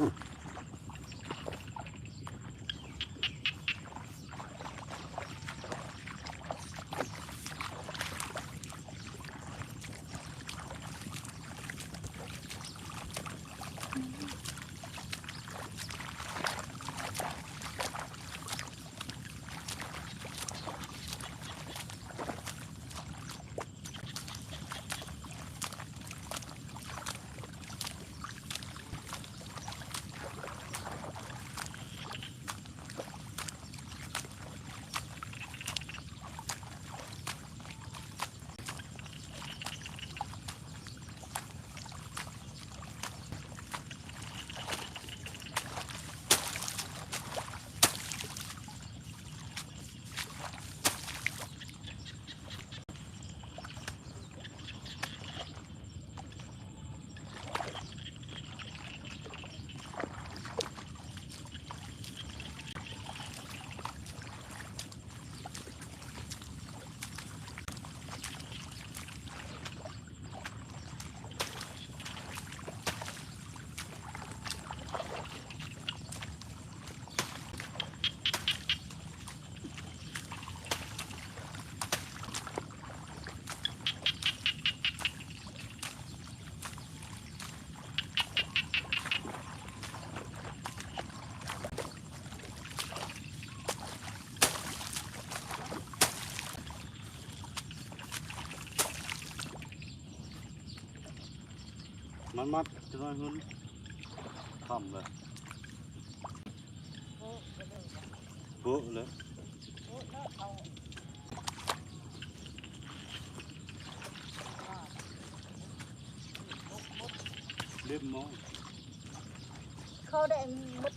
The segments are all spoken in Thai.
มั นมัดจะน้อยหุ่นทำเลยโบ๊ะเลยเล็บมอง เข้าได้มด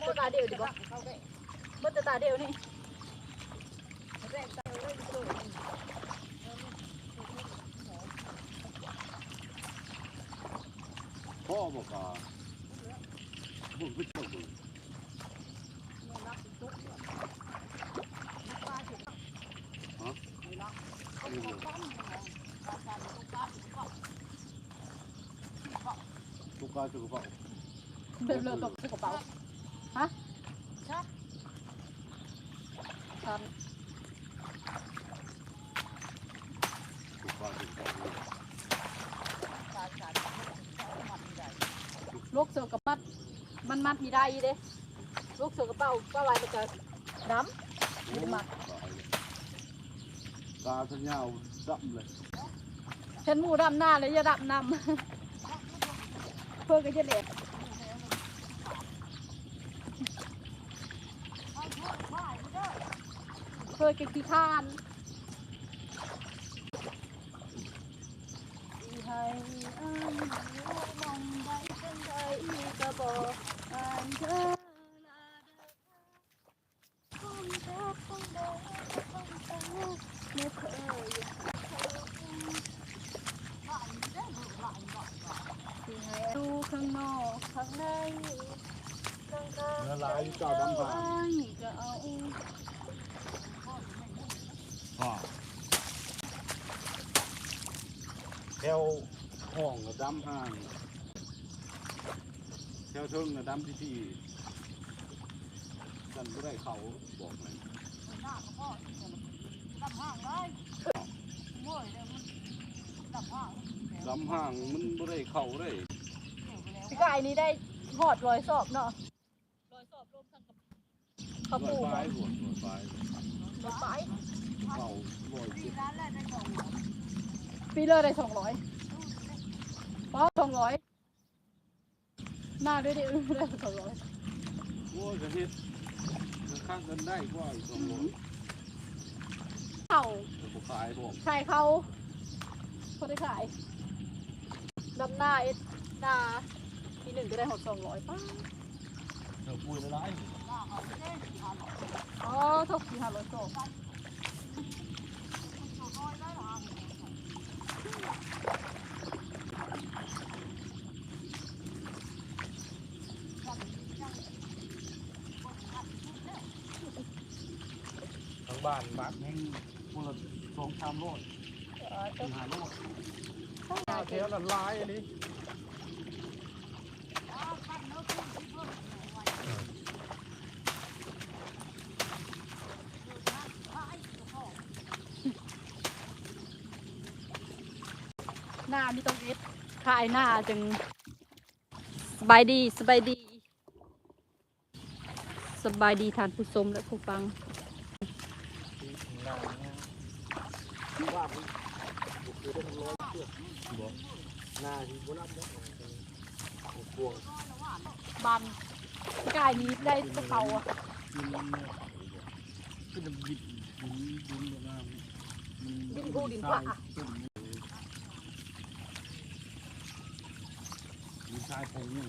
มดตาเดียวดีกว่ามืดตาเดียวนี่ พ่อบอกว่าบุญพิจารณาฮะนี่เลยตุ๊กตาตุ๊กตาเดินเรือตกใส่กระเป๋าฮะครับ ตุ๊กตาตุ๊กตา ลูกเสือกับมัด มันมัดมีได้เด้ลูกเสือกับเป้าป้าไว้มันจะดตาสัญญาดำเลยำเห็นหมูดำหน้าเลยอย่าดำนำเพื่อก็จะเด็ดเพื่อก็ขี้ข้านสิให้อันอยู่มองใดจังใดก็บอกอันเธอลาเด้อคงรักคงเดินคงตาไม่เคยสิให้ดูข้างนอกข้างในข้างข้างเนื้อลายเจ้าดำผ่าก็เอาผ่าแถวห้องกับดำห่าง แถวเทิงกับดำที่ที่กันก็ได้เขาบอกเลยดำห่างมันไม่ได้เข่าได้พี่กายนี้ได้หอดรอยสอบเนาะรอยสอบรวมทั้งกับเขาหปน่ลูวยกไฟหน่วยหน่วยไฟรถไฟเข่าหน่วยเจ็ดปีเลยได้สองร้อยป้อสองร้อย หน้าด้วยดิได้สองร้อยโอ้ยกระเฮ็ดจะข้างกันได้กว่าอีกสองร้อยเข่าขายบอกขายเขาเขาได้ขายดำหน้าเอ็ดหน้าทีหนึ่งก็ได้หกสองร้อยป้าเดี๋ยวปุยละลายอ๋อทุกสี่ห้าร้อยสอ บ้านบานแห่งคนละสองสามโลดสี่ห้าโลดข้าวเทียละลายอันนี้หน้ามีตรงเอฟดคายหน้าจึงสบายดีสบายดี สบายดีทานผู้ชมและผู้ฟัง บอกหน้าที่บนรับเนี่ยกลัวบันกายนี้ได้ตะเขาอะก็จะบิดบินบินแบบว่ามันดินกูดินขวาดินทรายพงนี่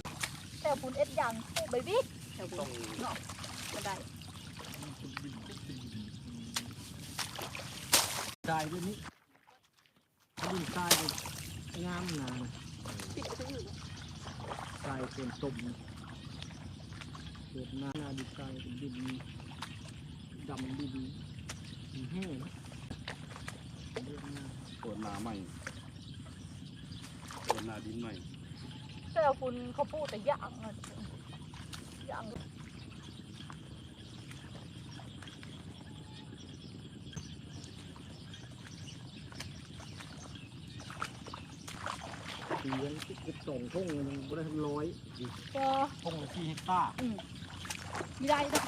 แต่คุณเอ็ดยังโอ้เบบี้แต่คุต้องณเนาะก็ได้ทรายด้วยนี้ ดินทรายเป็นงามงามปิดซื้อทรายเป็นต้มเกิดหน้าหน้าดินทรายเป็นดินดำดินดินแห้งเปิดหน้าใหม่เปิดหน้าดินใหม่แต่คุณเขาพูดแต่อย่างอะอย่าง ปีนั้นเก็บสองทุ่งมันก็ได้ร้อยก็ ทุ่งละสี่เฮกตาร์อืมไม่ได้นะ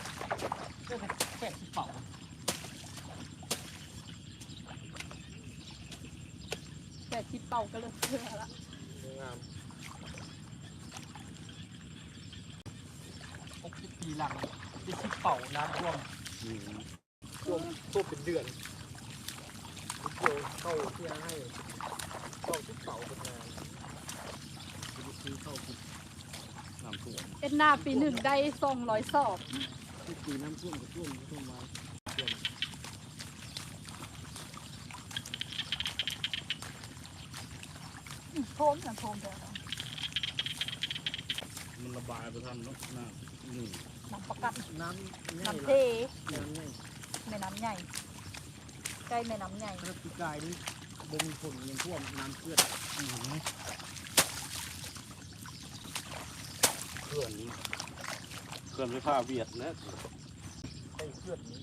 ก็แปดแปดสิบเป่าแต่ชิปเป่าก็เลยเชื่อละงามหกสิบปีหลังที่ชิบเป่าน้ำท่วมท่วมท่วมเป็นเดือนเกี่ยวเข้าเที่ยให้เข้าชิบเป่าเป็นงานไป ซื้อเข้าชิบน้ำท่วมเอ็ดหน้าปีหนึ่งได้สองร้อยสอบที่ปีน้ำท่วมก็ท่วมท่วมไว้ท่วมอืมโทมกันโทมเดียวนะมันระบายไปทันเนาะน้ำนี่น้ำประกันน้ำน้ำเทน้ำใหญ่แม่น้ำใหญ่ใกล้แม่น้ำใหญ่ถ้าปีกายนี่บ่มีฝนยังท่วมน้ำเกลือ เขื่อนเขื่อนไฟฟ้าเวียดนะไอ้เขื่อนนี้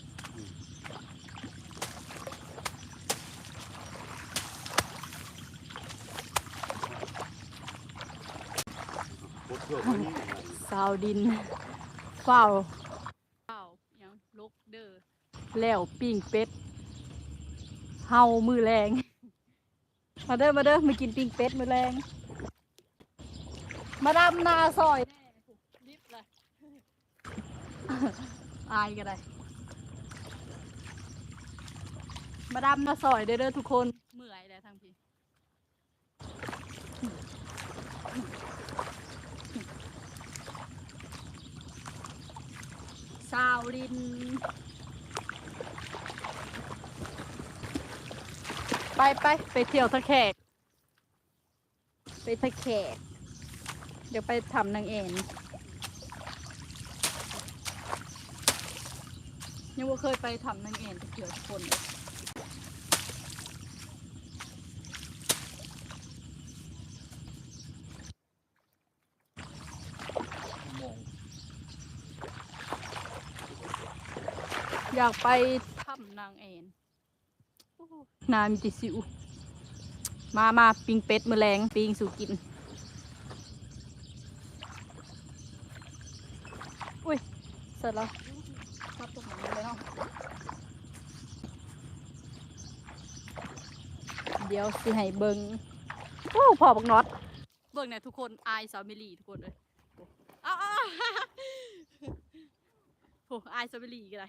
โคตรเขื่อนนี้ซาวดินเฝ้าเฝ้ายังลกเด้อแล้วปิ้งเป็ดเฮามือแรงมาเด้อมาเด้อมากินปิ้งเป็ดมือแรง มาดำนาซอย อายก็ได้ มาดำนาซอยเด้อเด้อทุกคนเมื่อยแล้วทางพี่ซาวดิน ไปไปไปเที่ยวทะแขก ไปทะแขก เดี๋ยวไปทำนางเอ็น ยังว่าเคยไปทำนางเอ็นเที่ยวทุกคนเลยอยากไปทำนางเอ็นนามีแติสิว มามาปิงเป็ดมือแรงปิงสู่กิน อุ้ย เสร็จแล้ว เลยเนาะเดี๋ยวสิให้เบิงโอ้พอบักน็อตเบิงเนี่ยทุกคนอายสาวเมลีทุกคนเลยโอ้อ้าวอ้าวโอ้อายสาวเมลีก็ได้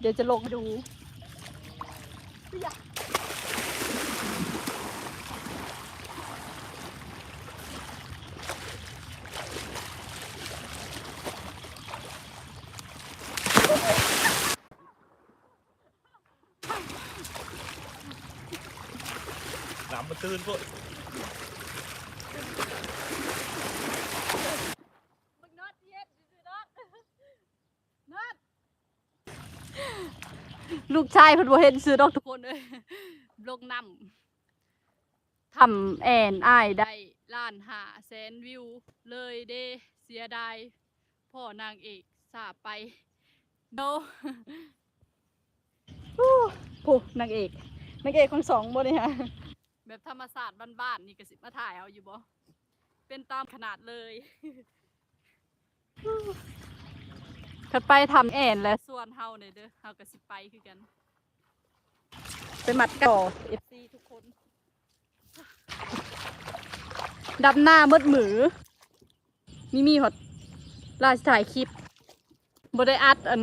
เดี๋ยวจะลงมาดูอย่าน้ ตื้นพวกมึงน็อตเย็ดน็อตน็อตลูกชายเพิ่นบ่เห็นซื้อดอกทุกคนเลยลงนำทำแอนอ้ายได้ล้านหาแสนวิว เลยเด้เสียดายพ่อนางเอกสาไปโนฮู้ผู้นางเอกนางเอกของสองบ่นี่ฮะ แบบธรรมศาสตร์บ้านๆนี่ก็สิมาถ่ายเอาอยู่บ่เป็นตามขนาดเลยถ้าไปทำแอนและส่วนเฮาเนี่ยเด้อเฮาก็สิไปคือกันไปมัดก่อ FC ทุกคน ดับหน้ามืดหมือ มีมีหดลาสถ่ายคลิปบ่ได้อัดอัน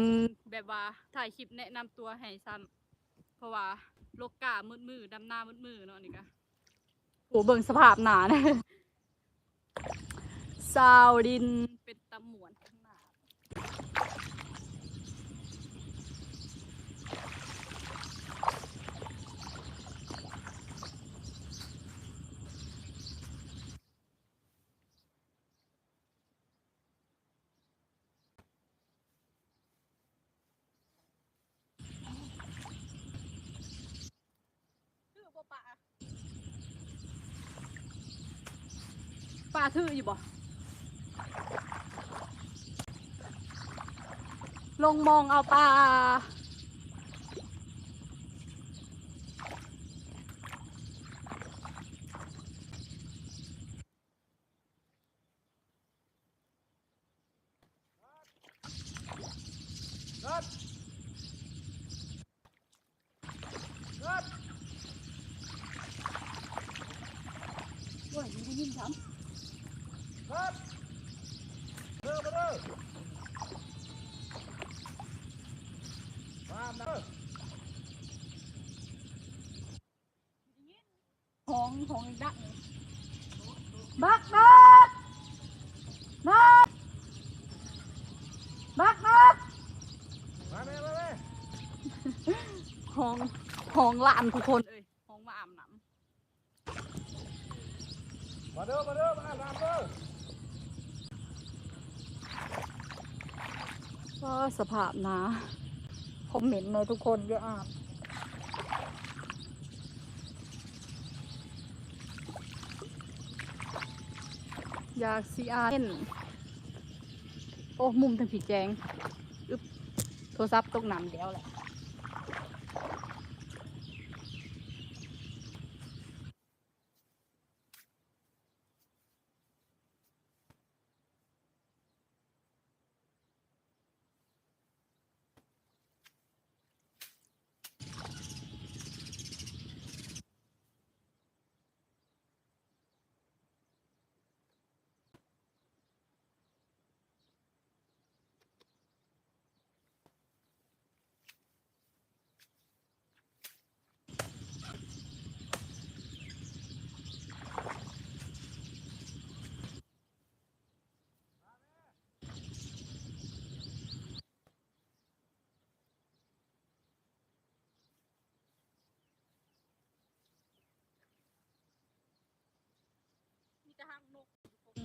แบบว่าถ่ายคลิปแนะนำตัวให้ซ้ำเพราะว่าโลกกามืดมือดำหน้ามืดมือเนาะนี่ก็ โหเบิ่งสภาพหนานะซาวดินเป็นตะหมวนข้างหน้าถือบ่ปะ ปลาทื่ออยู่บ่ ลงมองเอาปลา นัดนัด โอ้ยไม่ได้ยินซ้ นัดเด้อมาเด้อมาเด้อำ ของของดักบักนัดนัดบักนัดมาแม่มาแม่ของของหลานทุกคนเอ้ยของมาอาบน้ มาเด้อมาเด้อมาอาบน้ำเด้อำก็ สภาพนะคอมเมนต์เลยทุกคนเยอะอ่านอยากซีอาร์เล่นโอ้ มุมทางผีแจง อึบโทรศัพท์ตกน้ำเดียวแหละ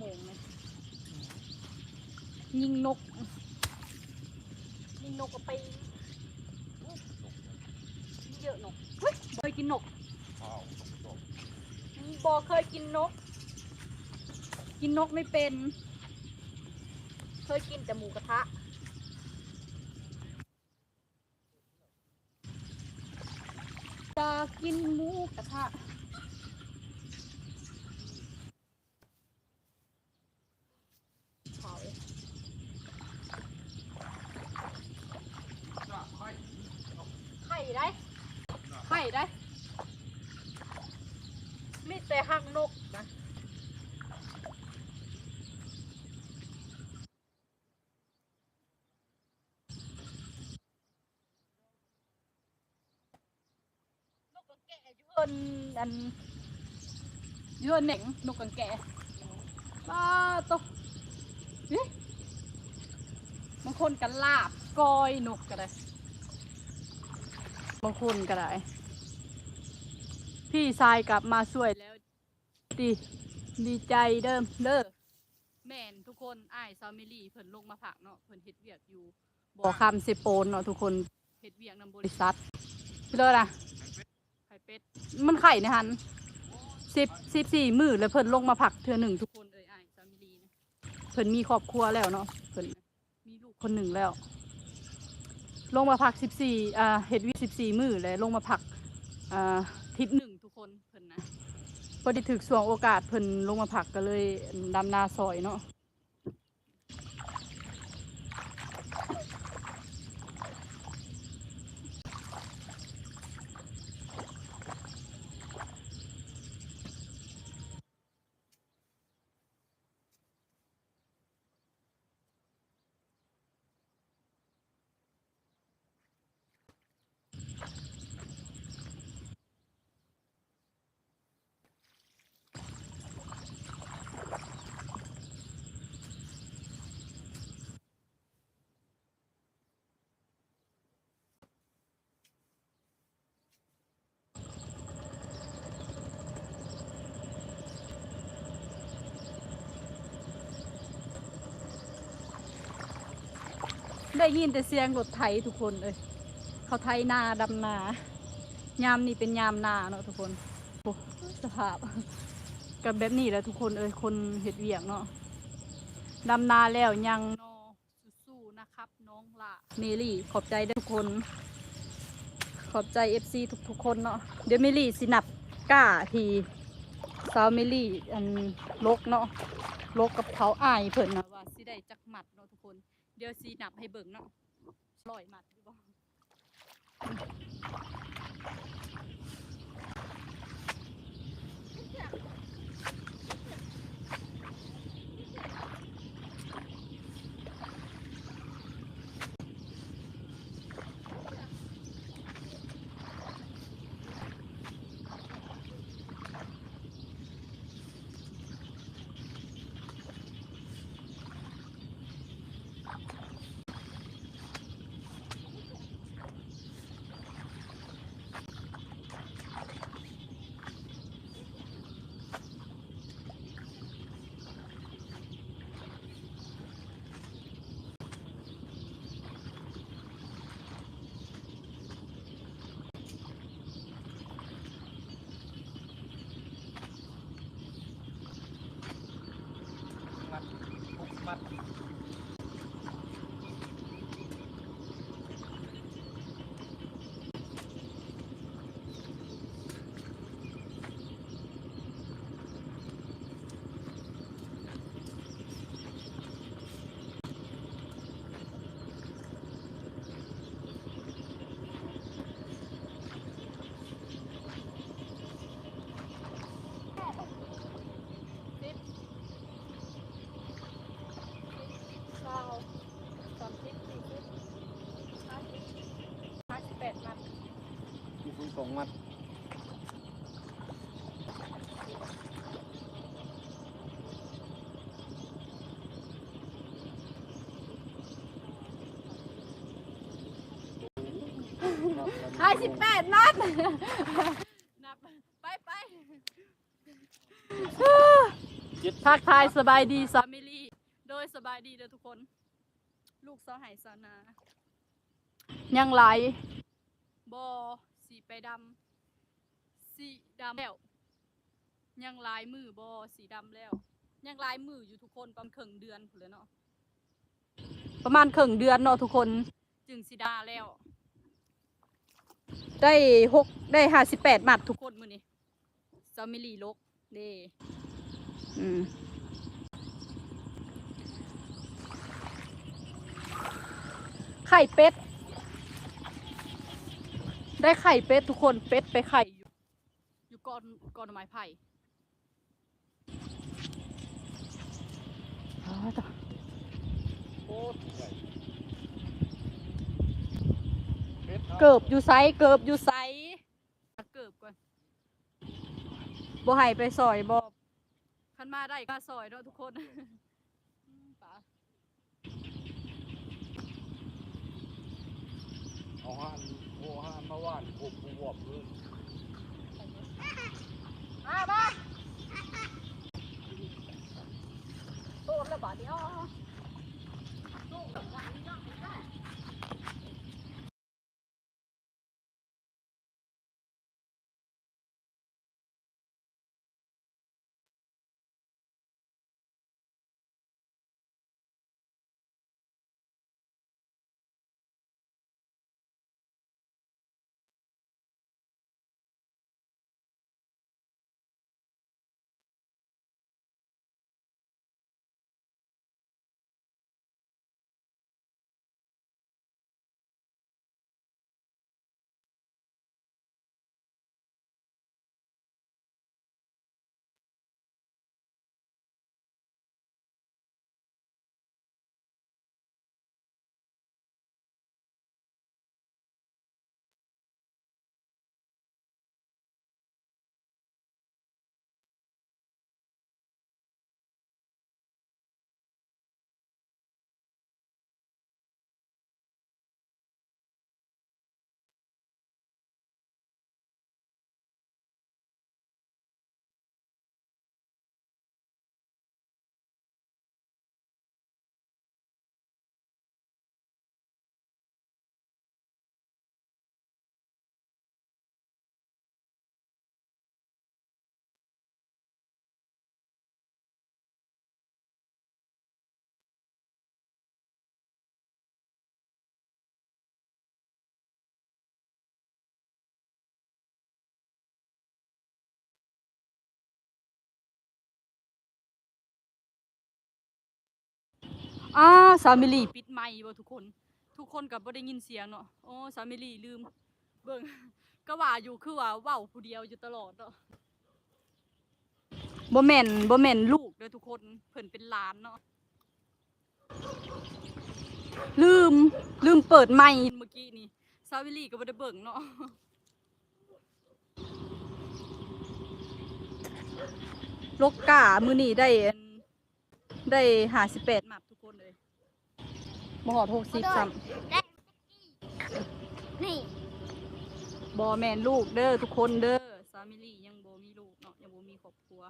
มงเลยยิงนก ยิงนกก็ไปเยอะนกเฮ้ยเคยกินนกบอกเคยกินนก กินนกไม่เป็น เคยกินแต่หมูกระทะจะกินหมูกระทะ เผา น่ะไข่ ไข่ได้ ไข่ได้มีแต่หักนกนะนกกระแกยู่นอันยู่นเหน่งนกกระแกป้าตกเฮ้ยบางคนกันลาบก้อยนกก็ได้บางคนก็ได้ พี่ชายกลับมาช่วยแล้วดีดีใจเดิมเด้อแม่นทุกคนอ้ายซามิลี่เพิ่นลงมาผักเนาะเพิ่นเฮ็ดเวียกอยู่บ่อคำเซโปนเนาะทุกคนเฮ็ดเวียกนำบริษัทพี่เลยนะไข่เป็ดมันไข่ในหันสิบสิบสี่มือแล้วเพิ่นลงมาผักเทือหนึ่งทุกคนเอ้ยอ้ายซามิลี่นะเพิ่นมีครอบครัวแล้วเนาะเพิ่นมีลูกคนหนึ่งแล้วพลงมาพักสิบสี่อ่าเฮ็ดวิสิบสี่มื้อเลยลงมาพักอ่าทิศหนึ่งทุก คนเพิ่นนะพอดีถึกสวงโอกาสเพิ่นลงมาผักก็เลยดำนาซอยเนาะ ได้ยินแต่เสียงรถไถทุกคนเลยเขาไถนาดำนายามนี่เป็นยามนาเนาะทุกคนโอ้สภาพกับแบบนี้แหละทุกคนเอ้ยคนเห็ดเวียกเนาะดำนาแล้วยังนอสู้ๆนะครับ น้องละเมลี่ขอบใจทุกคน ขอบใจเอฟซีทุกๆคนเนาะเดี๋ยวเมลี่สินับก้าทีสาวเมลี่อันลกเนาะลกกับเขาอายเพิ่นนะว่าสิได้จักหมัดเนาะทุกคน ดี๋ยวสีนับให้เบิ่งเนาะลอยหมัดหรือเปล่า มัดหกมัด เก้าสามสิบสี่สิบห้าสิบห้าสิบแปดมัด มีคุณสองมัด ห้าสิบแปดมัดนับไปไปเจ็ดทักทายสบายดีสามิลี่โดยสบายดีเด้อทุกคน ลูกสาวไหสาวนา ยังไหลายบอสีไปดำสีดำแล้ว ยังหลายมือบอสีดำแล้ว ยังหลายมืออยู่ทุกคนประมาณครึ่งเดือนพู้นเลยเนาะประมาณครึ่งเดือนเนาะทุกคน จึงสีดาแล้ว ได้หกได้ห้าสิบแปดหมัดทุกคนมือนี้ซามิลีลกเด้อืมไข่เป็ด ได้ไข่เป็ดทุกคนเป็ดไปไข่อยู่อยู่ก้อนก้อนไม้ไผ่อ๋อจ้ะโคตรใหญ่เพชรอา เกิบอยู่ไซเกิบอยู่ไซเกิบก่อนบ่ให้ไปซอยบ่คันมาได้ก็ซอยเนาะทุกคนอืมป๋าเอาหันโอ้หันมาว่านผมผมวอบเลยมาบ้าโตแล้วบาดเดียว อ้าสามิลีปิดไมค์บ่ทุกคน ทุกคนกับบ่ได้ยินเสียงเนาะโอ้สามิลีลืม เบิ่งก็ว่าอยู่คือว่าเว้าผู้เดียวอยู่ตลอดเนาะบ่แม่นบ่แม่นลูกเด้อทุกคนเพิ่นเป็นหลานเนาะลืมลืมเปิดไมค์เมื่อกี้นี่สาวิลีก็บ่ได้เบิ่งเนาะลกกามือนี้ได้ได้58หมับทุกคนเลย บ่ฮอด60ซ้ำได้นี่บอแมนลูกเด้อทุกคนเด้อสามิลี่ยังบมีลูกเนาะยังบมีครอบครัว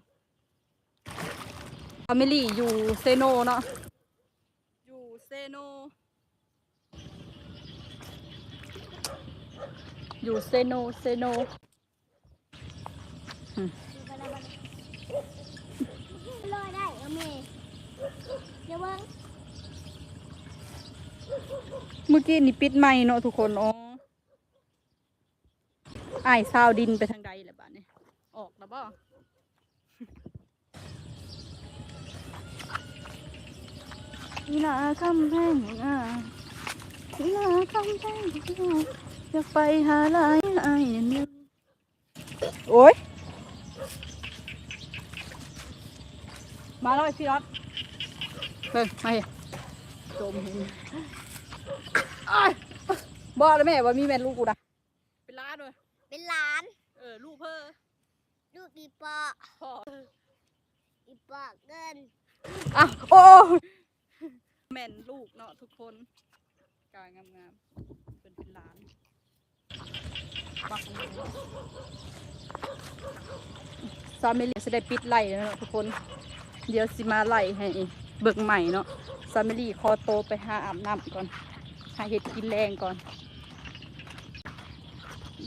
สามิลี่อยู่เซโนเนาะอยู่เซโน อยู่เซโนเซโนรอได้เอาเมย์เดี๋ยวเบิ่ง เมื่อกี้นี่ปิดไม้เนาะทุกคนอ๋อไอ้ายซาวดินไปทางใดแหละบ้านนี้ออกแล้วบ่นี่นาคำแพงอะนี่นาคำแพงอะอยากไปหาลายไอ้เนี่ยโอ้ยมาแล้วไอ้พี่รอดเบิ่งมาเห็นโจมเห็นอ้ายบอกแล้วแม่ว่ามีแม่นลูกกูนะเป็นล้านเลยเป็นหลาน เออลูกเพิ่อลูกอีปอพ่ออีปอเกินอะโอ้ยแม่นลูกเนาะทุกคนกายงามๆเป็นเป็นหลานปักซาเมลีจะได้ปิดไล่แล้วเนาะทุกคน เดี๋ยวสิมาไล่ให้ เบิกใหม่เนาะซาเมลี่คอโตไปหาอาบน้ำก่อน หาเห็ดกินแรงก่อน